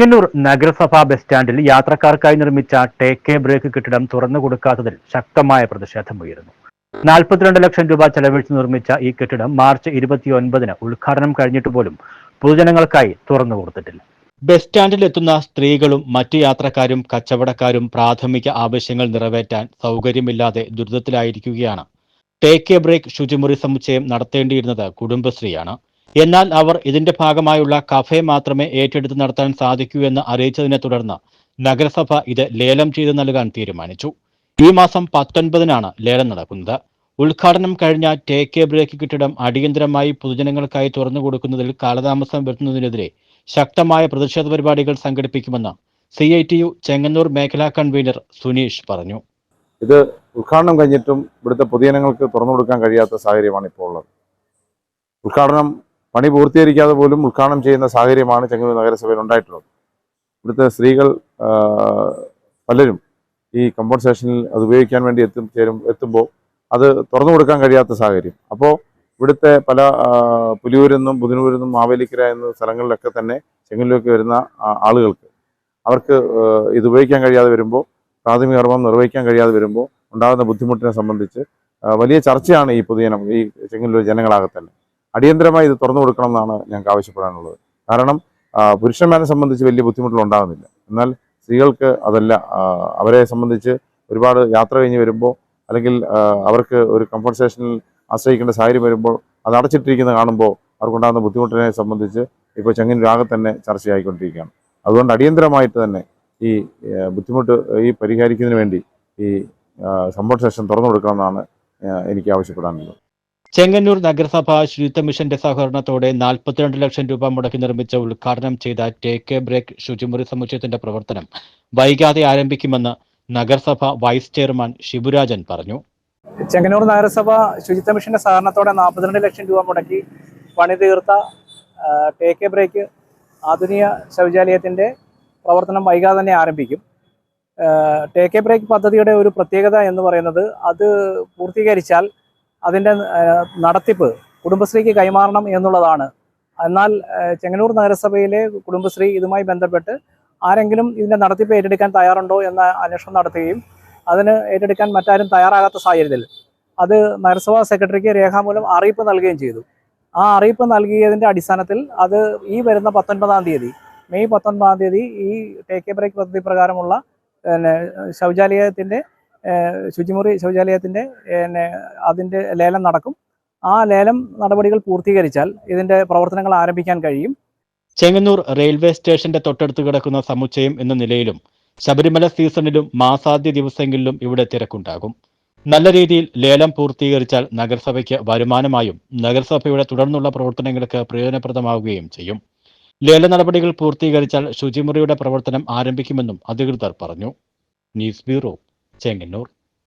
ചെങ്ങന്നൂർ നഗരസഭാ ബസ് സ്റ്റാൻഡിൽ യാത്രക്കാർക്കായി നിർമ്മിച്ച ടേക്ക് ബ്രേക്ക് കെട്ടിടം തുറന്നു കൊടുക്കാത്തതിൽ ശക്തമായ പ്രതിഷേധം ഉയരുന്നു. നാൽപ്പത്തിരണ്ട് ലക്ഷം രൂപ ചെലവഴിച്ച് നിർമ്മിച്ച ഈ കെട്ടിടം മാർച്ച് ഇരുപത്തിയൊൻപതിന് ഉദ്ഘാടനം കഴിഞ്ഞിട്ട് പോലും പൊതുജനങ്ങൾക്കായി തുറന്നു കൊടുത്തിട്ടില്ല. ബസ് സ്റ്റാൻഡിൽ എത്തുന്ന സ്ത്രീകളും മറ്റ് യാത്രക്കാരും കച്ചവടക്കാരും പ്രാഥമിക ആവശ്യങ്ങൾ നിറവേറ്റാൻ സൗകര്യമില്ലാതെ ദുരിതത്തിലായിരിക്കുകയാണ്. ടേക്ക് എ ബ്രേക്ക് ശുചിമുറി സമുച്ചയം നടത്തേണ്ടിയിരുന്നത് കുടുംബശ്രീയാണ്. എന്നാൽ അവർ ഇതിന്റെ ഭാഗമായുള്ള കഫേ മാത്രമേ ഏറ്റെടുത്ത് നടത്താൻ സാധിക്കൂ എന്ന് അറിയിച്ചതിനെ തുടർന്ന് നഗരസഭ ഇത് ലേലം ചെയ്ത് നൽകാൻ തീരുമാനിച്ചു. ഈ മാസം പത്തൊൻപതിനാണ് ലേലം നടക്കുന്നത്. ഉദ്ഘാടനം കഴിഞ്ഞ ടേക്ക് എ ബ്രേക്ക് കെട്ടിടം അടിയന്തരമായി പൊതുജനങ്ങൾക്കായി തുറന്നു കൊടുക്കുന്നതിൽ കാലതാമസം വരുത്തുന്നതിനെതിരെ ശക്തമായ പ്രതിഷേധ പരിപാടികൾ സംഘടിപ്പിക്കുമെന്ന് C I T U Chengannur മേഖലാ കൺവീനർ സുനീഷ് പറഞ്ഞു. ഇത് ഉദ്ഘാടനം കഴിഞ്ഞിട്ടും ഇവിടുത്തെ പൊതുജനങ്ങൾക്ക് തുറന്നു കൊടുക്കാൻ കഴിയാത്ത സാഹചര്യമാണ് ഇപ്പോൾ ഉള്ളത്. ഉദ്ഘാടനം പണി പൂർത്തീകരിക്കാതെ പോലും ഉദ്ഘാടനം ചെയ്യുന്ന സാഹചര്യമാണ് ചെങ്ങന്നൂർ നഗരസഭയിൽ ഉണ്ടായിട്ടുള്ളത്. ഇവിടുത്തെ സ്ത്രീകൾ പലരും ഈ കമ്പോർട്ട് സ്റ്റേഷനിൽ അത് ഉപയോഗിക്കാൻ വേണ്ടി എത്തും ചേരും എത്തുമ്പോൾ അത് തുറന്നു കൊടുക്കാൻ കഴിയാത്ത സാഹചര്യം. അപ്പോൾ ഇവിടുത്തെ പല പുലിയൂരെന്നും നിന്നും മാവേലിക്കര എന്ന സ്ഥലങ്ങളിലൊക്കെ തന്നെ ചെങ്ങന്നൂരിലേക്ക് വരുന്ന ആളുകൾക്ക് അവർക്ക് ഇത് ഉപയോഗിക്കാൻ കഴിയാതെ വരുമ്പോൾ പ്രാഥമിക കർമ്മം നിർവഹിക്കാൻ കഴിയാതെ വരുമ്പോൾ ഉണ്ടാകുന്ന ബുദ്ധിമുട്ടിനെ സംബന്ധിച്ച് വലിയ ചർച്ചയാണ് ഈ പൊതുജനം ഈ ചെങ്ങന്നൂർ ജനങ്ങളാകെ തന്നെ അടിയന്തരമായി ഇത് തുറന്നു കൊടുക്കണം എന്നാണ് ഞങ്ങൾക്ക് ആവശ്യപ്പെടാനുള്ളത്. കാരണം പുരുഷന്മാരെ സംബന്ധിച്ച് വലിയ ബുദ്ധിമുട്ടുകൾ ഉണ്ടാകുന്നില്ല. എന്നാൽ സ്ത്രീകൾക്ക് അതല്ല അവരെ സംബന്ധിച്ച് ഒരുപാട് യാത്ര കഴിഞ്ഞ് വരുമ്പോൾ അല്ലെങ്കിൽ അവർക്ക് ഒരു സ്റ്റേഷനിൽ ആശ്രയിക്കേണ്ട സാഹചര്യം വരുമ്പോൾ അത് അടച്ചിട്ടിരിക്കുന്നത് കാണുമ്പോൾ അവർക്കുണ്ടാകുന്ന ബുദ്ധിമുട്ടിനെ സംബന്ധിച്ച് ഇപ്പോൾ ചെങ്ങന്നൂരാകെ തന്നെ ചർച്ചയായിക്കൊണ്ടിരിക്കുകയാണ്. അതുകൊണ്ട് അടിയന്തരമായിട്ട് തന്നെ ഈ ബുദ്ധിമുട്ട് ഈ പരിഹരിക്കുന്നതിന് വേണ്ടി ഈ സംഭവ സെഷൻ തുറന്നു കൊടുക്കണമെന്നാണ് എനിക്ക് ആവശ്യപ്പെടാനുള്ളത്. ചെങ്ങന്നൂർ നഗരസഭ ശുചിത്വ മിഷന്റെ സഹകരണത്തോടെ നാൽപ്പത്തിരണ്ട് ലക്ഷം രൂപ മുടക്കി നിർമ്മിച്ച ഉദ്ഘാടനം ചെയ്ത ടേക്ക് ബ്രേക്ക് ശുചിമുറി സമുച്ചയത്തിന്റെ പ്രവർത്തനം വൈകാതെ ആരംഭിക്കുമെന്ന് നഗരസഭ വൈസ് ചെയർമാൻ ശിവരാജൻ പറഞ്ഞു. ചെങ്ങന്നൂർ നഗരസഭ ശുചിത്വ മിഷന്റെ സഹകരണത്തോടെ നാൽപ്പത്തിരണ്ട് ലക്ഷം രൂപ മുടക്കി പണി തീർത്ത ടേക്ക് ബ്രേക്ക് ആധുനിക ശൗചാലയത്തിന്റെ പ്രവർത്തനം വൈകാതെ തന്നെ ആരംഭിക്കും. ടേക്ക് ബ്രേക്ക് പദ്ധതിയുടെ ഒരു പ്രത്യേകത എന്ന് പറയുന്നത് അത് പൂർത്തീകരിച്ചാൽ അതിന്റെ ആ, നടത്തിപ്പ് കുടുംബശ്രീക്ക് കൈമാറണം എന്നുള്ളതാണ്. എന്നാൽ ചെങ്ങന്നൂർ നഗരസഭയിലെ കുടുംബശ്രീ ഇതുമായി ബന്ധപ്പെട്ട് ആരെങ്കിലും ഇതിന്റെ നടത്തിപ്പ് ഏറ്റെടുക്കാൻ തയ്യാറുണ്ടോ എന്ന അന്വേഷണം നടത്തുകയും അതിന് ഏറ്റെടുക്കാൻ മറ്റാരും തയ്യാറാകാത്ത സാഹചര്യത്തിൽ അത് നഗരസഭാ സെക്രട്ടറിക്ക് രേഖാമൂലം അറിയിപ്പ് നൽകുകയും ചെയ്തു. ആ അറിയിപ്പ് നൽകിയതിന്റെ അടിസ്ഥാനത്തിൽ അത് ഈ വരുന്ന പത്തൊൻപതാം തീയതി മെയ് പത്തൊൻപതാം തീയതി ഈ ടേക്ക് എ ബ്രേക്ക് പദ്ധതി പ്രകാരമുള്ള പിന്നെ ശൗചാലയത്തിന്റെ ഏഹ്, ശുചിമുറി ശൗചാലയത്തിന്റെ പിന്നെ അതിന്റെ ലേലം നടക്കും. ആ ലേലം നടപടികൾ പൂർത്തീകരിച്ചാൽ ഇതിന്റെ പ്രവർത്തനങ്ങൾ ആരംഭിക്കാൻ കഴിയും. ചെങ്ങന്നൂർ റെയിൽവേ സ്റ്റേഷന്റെ തൊട്ടടുത്ത് കിടക്കുന്ന സമുച്ചയം എന്ന നിലയിലും ശബരിമല സീസണിലും മാസാദ്യ ദിവസങ്ങളിലും ഇവിടെ തിരക്കുണ്ടാകും. നല്ല രീതിയിൽ ലേലം പൂർത്തീകരിച്ചാൽ നഗരസഭയ്ക്ക് വരുമാനമായും നഗരസഭയുടെ തുടർന്നുള്ള പ്രവർത്തനങ്ങൾക്ക് പ്രയോജനപ്രദമാവുകയും ചെയ്യും. ലേല നടപടികൾ പൂർത്തീകരിച്ചാൽ ശുചിമുറിയുടെ പ്രവർത്തനം ആരംഭിക്കുമെന്നും അധികൃതർ പറഞ്ഞു. News bureau Chengannur